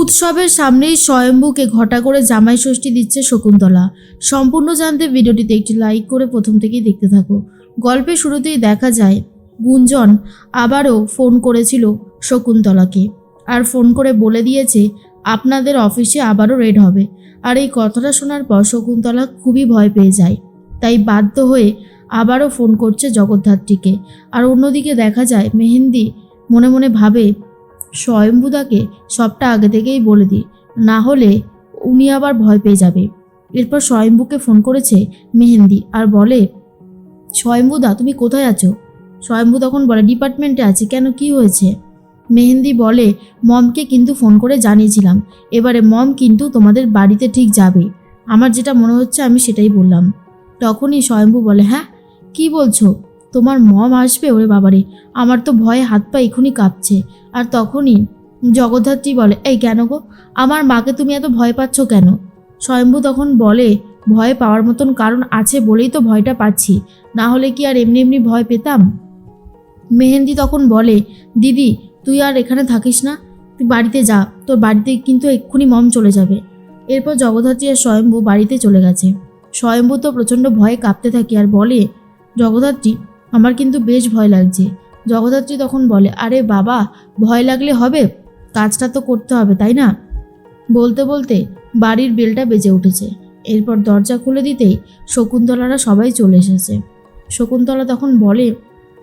উৎসবের সামনেই স্বয়ম্ভুকে ঘটা করে জামাই ষষ্ঠী দিচ্ছে শকুন্তলা। সম্পূর্ণ জানতে ভিডিওটিতে একটি লাইক করে প্রথম থেকেই দেখতে থাকো। গল্পের শুরুতেই দেখা যায়, গুঞ্জন আবারও ফোন করেছিল শকুন্তলাকে আর ফোন করে বলে দিয়েছে, আপনাদের অফিসে আবারও রেড হবে। আর এই কথাটা শোনার পর শকুন্তলা খুবই ভয় পেয়ে যায়। তাই বাধ্য হয়ে আবারও ফোন করছে জগদ্ধাত্রীকে। আর অন্যদিকে দেখা যায়, মেহেন্দি মনে মনে ভাবে স্বয়ম্বুদাকে সবটা আগে থেকেই বলে দিই। না হলে উনি আবার ভয় পেয়ে যাবে। এরপর স্বয়ম্বুকে ফোন করেছে মেহেন্দি আর বলে স্বয়ম্বুদা তুমি কোথায় আছো? স্বয়ম্বু তখন বলে, ডিপার্টমেন্টে আছি। কেন? কি হয়েছে? মেহেন্দি বলে, মমকে কিন্তু ফোন করে জানিয়েছিলাম। এবারে মম কিন্তু তোমাদের বাড়িতে ঠিক যাবে। আমার যেটা মনে হচ্ছে আমি সেটাই বললাম। তখনই স্বয়ম্বু বলে হ্যাঁ? কি বলছো? তোমার মম আসবে ওরে বাবারে। আমার তো ভয়ে হাত পা এখনই কাঁপছে। আর তখনই জগদ্ধাত্রী বলে, এই কেন গো? আমার মাকে তুমি এত ভয় পাচ্ছ কেন? স্বয়ম্ভু তখন বলে, ভয় পাওয়ার মতন কারণ আছে বলেই তো ভয়টা পাচ্ছি। না হলে কি আর এমনি এমনি ভয় পেতাম? মেহেন্দি তখন বলে, দিদি, তুই আর এখানে থাকিস না। তুই বাড়িতে যা। তোর বাড়িতে কিন্তু এক্ষুনি মম চলে যাবে। এরপর জগদ্ধাত্রী আর স্বয়ম্ভু বাড়িতে চলে গেছে। স্বয়ম্ভু তো প্রচণ্ড ভয়ে কাঁপতে থাকে আর বলে, জগদ্ধাত্রী আমার কিন্তু বেশ ভয় লাগছে। জগদ্ধাত্রী তখন বলে, আরে বাবা, ভয় লাগলে হবে? কাজটা তো করতে হবে, তাই না? বলতে বলতে বাড়ির বেলটা বেজে উঠেছে। এরপর দরজা খুলে দিতেই শকুন্তলারা সবাই চলে এসেছে। শকুন্তলা তখন বলে,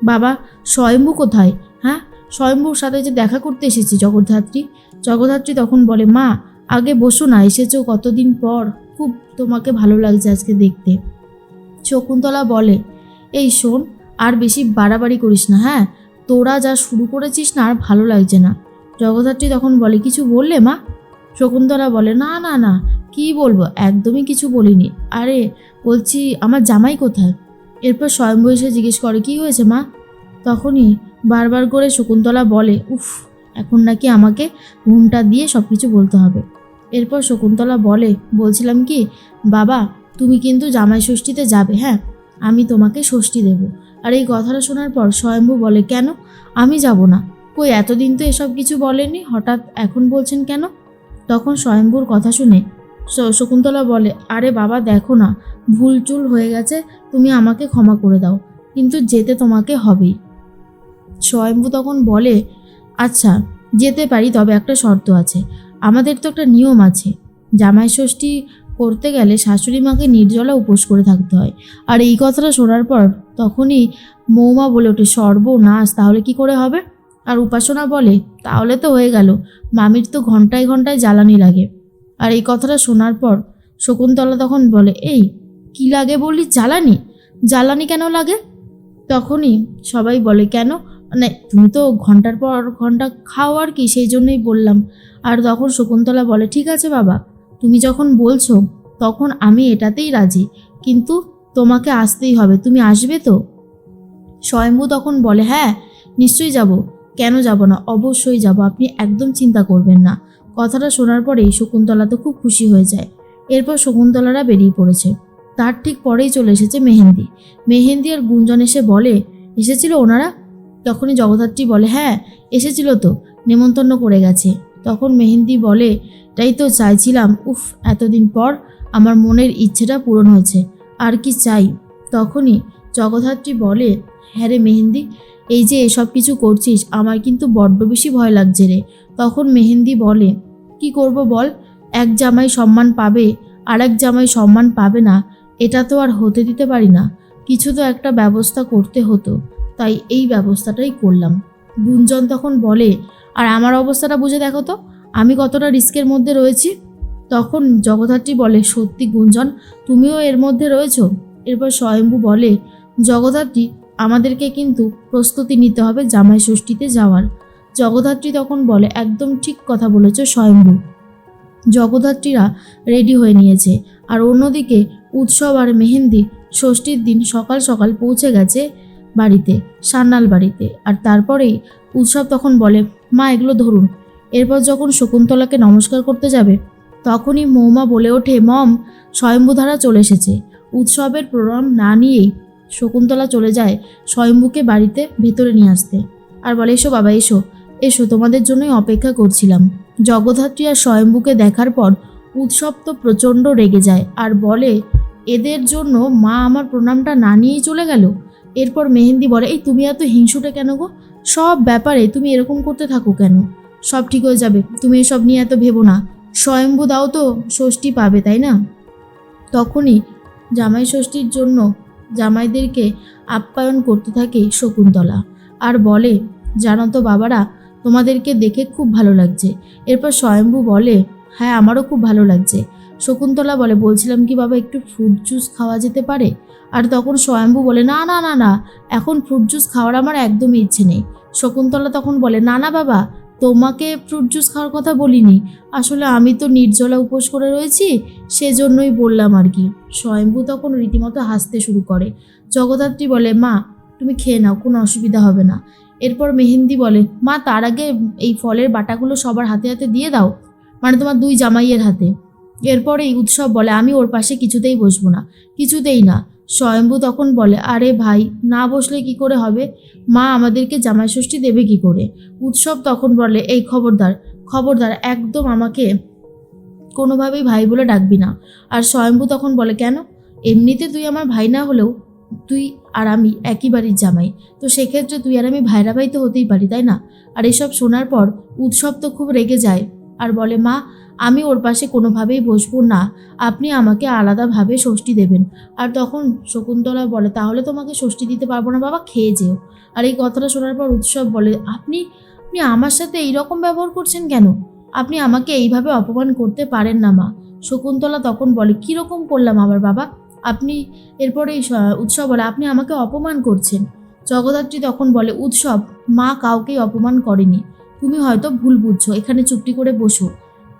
বাবা, স্বয়ম্ভু কোথায়? হ্যাঁ স্বয়ম্ভুর সাথে যে দেখা করতে এসেছি জগদ্ধাত্রী। জগদ্ধাত্রী তখন বলে, মা, আগে বসো না, এসেছ কতদিন পর। খুব তোমাকে ভালো লাগছে আজকে দেখতে। শকুন্তলা বলে, এই শোন বেশি বাড়াবাড়ি করিস না হ্যাঁ? তোরা যা শুরু করেছিস না, আর ভালো লাগছে না। জগদ্ধাত্রী তখন বলে, কিছু বললে মা? শকুন্তলা বলে, না না না, কি বলব? একদমই কিছু বলিনি। আরে, বলছি, আমার জামাই কোথায়? এরপর স্বয়ম্ভু এসে জিজ্ঞেস করে, কি হয়েছে মা? তখনই বারবার করে শকুন্তলা বলে, উফ, এখন নাকি আমাকে ঘুমটা দিয়ে সব কিছু বলতে হবে। এরপর শকুন্তলা বলে, বলছিলাম কি, বাবা, তুমি কিন্তু জামাই ষষ্ঠীতে যাবে হ্যাঁ? আমি তোমাকে ষষ্ঠী দেব। আর এই কথাটা শোনার পর স্বয়ম্ভু বলে, কেন? আমি যাব না। কই, এতদিন তো এসব কিছু বলেনি? হঠাৎ এখন বলছেন কেন? তখন স্বয়ম্ভুর কথা শুনে শকুন্তলা বলে, আরে বাবা, দেখো না, ভুল চুল হয়ে গেছে, তুমি আমাকে ক্ষমা করে দাও, কিন্তু যেতে তোমাকে হবেই। স্বয়ম্ভু তখন বলে আচ্ছা যেতে পারি, তবে একটা শর্ত আছে। আমাদের তো একটা নিয়ম আছে। জামাই ষষ্ঠী করতে গেলে শাশুড়ি মাকে নির্জলা উপোস করে থাকতে হয়। আর এই কথাটা শোনার পর তখনই মৌমা বলে ওঠে, সর্বনাশ, তাহলে কি করে হবে? আর উপাসনা বলে, তাহলে তো হয়ে গেল, মামির তো ঘন্টায় ঘন্টায় জ্বালানি লাগে। আর এই কথাটা শোনার পর শকুন্তলা তখন বলে, এই, কি লাগে বললি? জ্বালানি? জ্বালানি কেন লাগে? তখনই সবাই বলে, কেন? মানে তুমি তো ঘণ্টার পর ঘণ্টা খাও আর কি, সেই জন্যই বললাম। আর তখন শকুন্তলা বলে, ঠিক আছে বাবা তুমি যখন বলছো, তখন আমি এটাতেই রাজি। কিন্তু তোমাকে আসতেই হবে, তুমি আসবে তো? স্বয়ম্ভু তখন বলে হ্যাঁ নিশ্চয়ই যাব। কেন যাব না? অবশ্যই যাব। আপনি একদম চিন্তা করবেন না। কথাটা শোনার পরেই শকুন্তলা তো খুব খুশি হয়ে যায়। এরপর শকুন্তলারা বেরিয়ে পড়েছে। তার ঠিক পরেই চলে এসেছে মেহেন্দি। মেহেন্দি আর গুঞ্জন এসে বলে, এসেছিল ওনারা? তখনই জগদ্ধাত্রী বলে হ্যাঁ এসেছিল তো। নেমন্তন্ন করে গেছে। তখন মেহেন্দি বলে, তাই তো চাইছিলাম, উফ, এতদিন পর আমার মনের ইচ্ছেটা পূরণ হয়েছে, আর কি চাই? তখনই জগদ্ধাত্রী বলে হ্যাঁ রে মেহেন্দি, এই যে এসব কিছু করছিস, আমার কিন্তু বড্ড বেশি ভয় লাগছে রে। তখন মেহেন্দি বলে, কি করব বল, এক জামাই সম্মান পাবে, আর এক জামাই সম্মান পাবে না, এটা তো আর হতে দিতে পারি না, কিছু তো একটা ব্যবস্থা করতে হতো। তাই এই ব্যবস্থাটাই করলাম। গুঞ্জন তখন বলে আর আমার অবস্থাটা বুঝে দেখো তো, আমি কতটা রিস্কের মধ্যে রয়েছি। তখন জগদ্ধাত্রী বলে, সত্যি গুঞ্জন, তুমিও এর মধ্যে রয়েছো? এরপর স্বয়ম্ভু বলে, জগদ্ধাত্রী, আমাদেরকে কিন্তু প্রস্তুতি নিতে হবে জামাই ষষ্ঠীতে যাওয়ার। জগদ্ধাত্রী তখন বলে, একদম ঠিক কথা বলেছ স্বয়ম্ভু। জগদ্ধাত্রীরা রেডি হয়ে নিয়েছে। আর অন্যদিকে উৎসব আর মেহেন্দি ষষ্ঠীর দিন সকাল সকাল পৌঁছে গেছে বাড়িতে সান্নাল বাড়িতে। আর তারপরেই উৎসব তখন বলে মা, এগুলো ধরুন। এরপর যখন শকুন্তলাকে নমস্কার করতে যাবে, তখনই মৌমা বলে ওঠে, মম, স্বয়ম্ভুধারা চলে এসেছে। উৎসবের প্রণাম না নিয়েই শকুন্তলা চলে যায় স্বয়ম্ভুকে বাড়িতে ভেতরে নিয়ে আসতে। আর বলে, এসো বাবা, এসো। এসো, তোমাদের জন্যই অপেক্ষা করছিলাম। জগদ্ধাত্রী আর স্বয়ম্ভুকে দেখার পর উৎসব তো প্রচণ্ড রেগে যায়। আর বলে, এদের জন্য মা আমার প্রণামটা না নিয়েই চলে গেল? এরপর মেহেন্দি বলে, এই তুমি এত হিংসুটে কেন গো? সব ব্যাপারে তুমি এরকম করতে থাকো কেন? সব ঠিক হয়ে যাবে, তুমি এসব নিয়ে এত ভেবো না। স্বয়ম্ভু দাও তো, ষষ্ঠী পাবে, তাই না? তখনই জামাই ষষ্ঠীর জন্য জামাইদেরকে আপ্যায়ন করতে থাকে শকুন্তলা আর বলে, জানো তো বাবারা, তোমাদেরকে দেখে খুব ভালো লাগছে। এরপর স্বয়ম্ভু বলে হ্যাঁ আমারও খুব ভালো লাগছে। শকুন্তলা বলে, বলছিলাম কি বাবা, একটু ফ্রুট জুস খাওয়া যেতে পারে? আর তখন স্বয়ম্ভু বলে, না না না না, এখন ফ্রুট জুস খাওয়ার আমার একদমই ইচ্ছে নেই। শকুন্তলা তখন বলে, না না বাবা, তোমাকে ফ্রুট জুস খাওয়ার কথা বলিনি। আসলে আমি তো নির্জলা উপোস করে রয়েছি, সেজন্যই বললাম আর কি। স্বয়ম্ভু তখন রীতিমতো হাসতে শুরু করে। জগদ্ধাত্রী বলে, মা, তুমি খেয়ে নাও, কোনো অসুবিধা হবে না। এরপর মেহেন্দি বলে, মা, তার আগে এই ফলের বাটাগুলো সবার হাতে হাতে দিয়ে দাও মানে তোমার দুই জামাইয়ের হাতে। এরপরে উৎসব বলে, আমি ওর পাশে কিছুতেই বসবো না। কিছুতেই না। স্বয়ম্ভু তখন বলে, আরে ভাই, না বসলে কি করে হবে? মা আমাদেরকে জামাই ষষ্ঠী দেবে কি করে? উৎসব তখন বলে, এই খবরদার খবরদার, একদম আমাকে কোনোভাবেই ভাই বলে ডাকবি না। আর স্বয়ম্ভু তখন বলে, কেন? এমনিতে তুই আমার ভাই না হলেও তুই আর আমি একই বাড়ির জামাই। তো সেক্ষেত্রে তুই আর আমি ভাইরা ভাই তো হতেই পারি, তাই না? আর এসব শোনার পর উৎসব তো খুব রেগে যায়। আর বলে, মা, আমি ওর পাশে কোনোভাবেই বসবো না। আপনি আমাকে আলাদাভাবে ষষ্ঠী দেবেন। আর তখন শকুন্তলা বলে, তাহলে তোমাকে ষষ্ঠী দিতে পারব না, বাবা, খেয়ে যেও। আর এই কথাটা শোনার পর উৎসব বলে, আপনি আপনি আমার সাথে এইরকম ব্যবহার করছেন কেন? আপনি আমাকে এইভাবে অপমান করতে পারেন না, মা। শকুন্তলা তখন বলে, কীরকম করলাম আবার, বাবা? আপনি এরপরে উৎসব বলে, আপনি আমাকে অপমান করছেন। জগদ্ধাত্রী তখন বলে, উৎসব, মা কাউকেই অপমান করেনি। তুমি হয়তো ভুল বুঝছ, এখানে চুপটি করে বসো।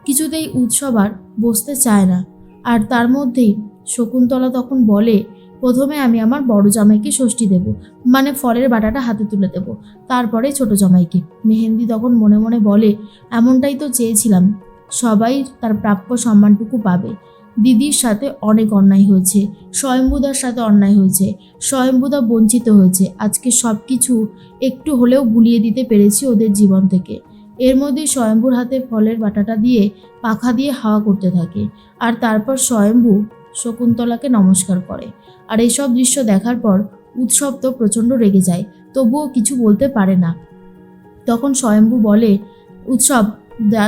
কিছুতেই উৎসব আর বসতে চায় না। আর তার মধ্যেই শকুন্তলা তখন বলে, প্রথমে আমি আমার বড় জামাইকে ষষ্ঠী দেব মানে ফলের বাটাটা হাতে তুলে দেব। তারপরে ছোট জামাইকে। মেহেন্দি তখন মনে মনে বলে, এমনটাই তো চেয়েছিলাম। সবাই তার প্রাপ্য সম্মানটুকু পাবে। দিদির সাথে অনেক অন্যায় হয়েছে স্বয়ম্বুদার সাথে অন্যায় হয়েছে স্বয়ম্বুদা বঞ্চিত হয়েছে। আজকে সব কিছু একটু হলেও ভুলিয়ে দিতে পেরেছি ওদের জীবন থেকে। এর মধ্যেই স্বয়ম্বুর হাতে ফলের বাটাটা দিয়ে পাখা দিয়ে হাওয়া করতে থাকে আর তারপর স্বয়ম্ভু শকুন্তলাকে নমস্কার করে। আর এইসব দৃশ্য দেখার পর উৎসব তো প্রচণ্ড রেগে যায়, তবুও কিছু বলতে পারে না। তখন স্বয়ম্ভু বলে, উৎসব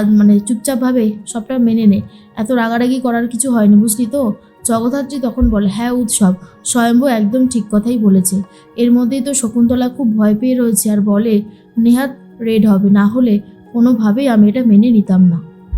মানে চুপচাপভাবে সবটা মেনে নে। এত রাগারাগি করার কিছু হয়নি, বুঝলি তো? জগদ্ধাত্রী তখন বলে হ্যাঁ উৎসব। স্বয়ম্ভু একদম ঠিক কথাই বলেছে। এর মধ্যেই তো শকুন্তলা খুব ভয় পেয়ে রয়েছে আর বলে, নেহাত রেড হবে। না হলে কোনোভাবেই আমি এটা মেনে নিতাম না।